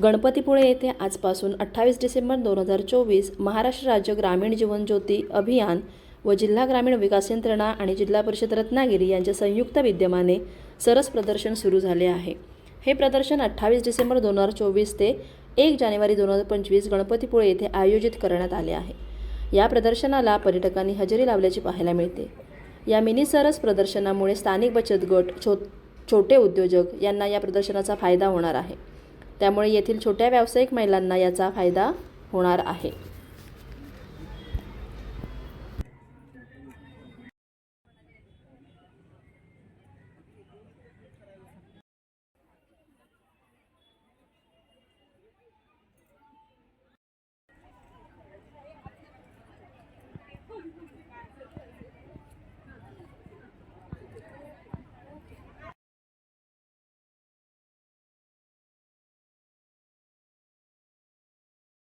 गणपतीपुळे येथे आजपासून अठ्ठावीस डिसेंबर दोन हजार चोवीस महाराष्ट्र राज्य ग्रामीण जीवनज्योती अभियान व जिल्हा ग्रामीण विकास यंत्रणा आणि जिल्हा परिषद रत्नागिरी यांच्या संयुक्त विद्यमाने सरस प्रदर्शन सुरू झाले आहे. हे प्रदर्शन अठ्ठावीस डिसेंबर दोन हजार चोवीस ते एक जानेवारी दोन हजार पंचवीस गणपतीपुळे येथे आयोजित करण्यात आले आहे. या प्रदर्शनाला पर्यटकांनी हजेरी लावल्याची पाहायला मिळते. या मिनी सरस प्रदर्शनामुळे स्थानिक बचत गट छो छोटे उद्योजक यांना या प्रदर्शनाचा फायदा होणार आहे. त्यामुळे येथील छोट्या व्यावसायिक महिलांना याचा फायदा होणार आहे.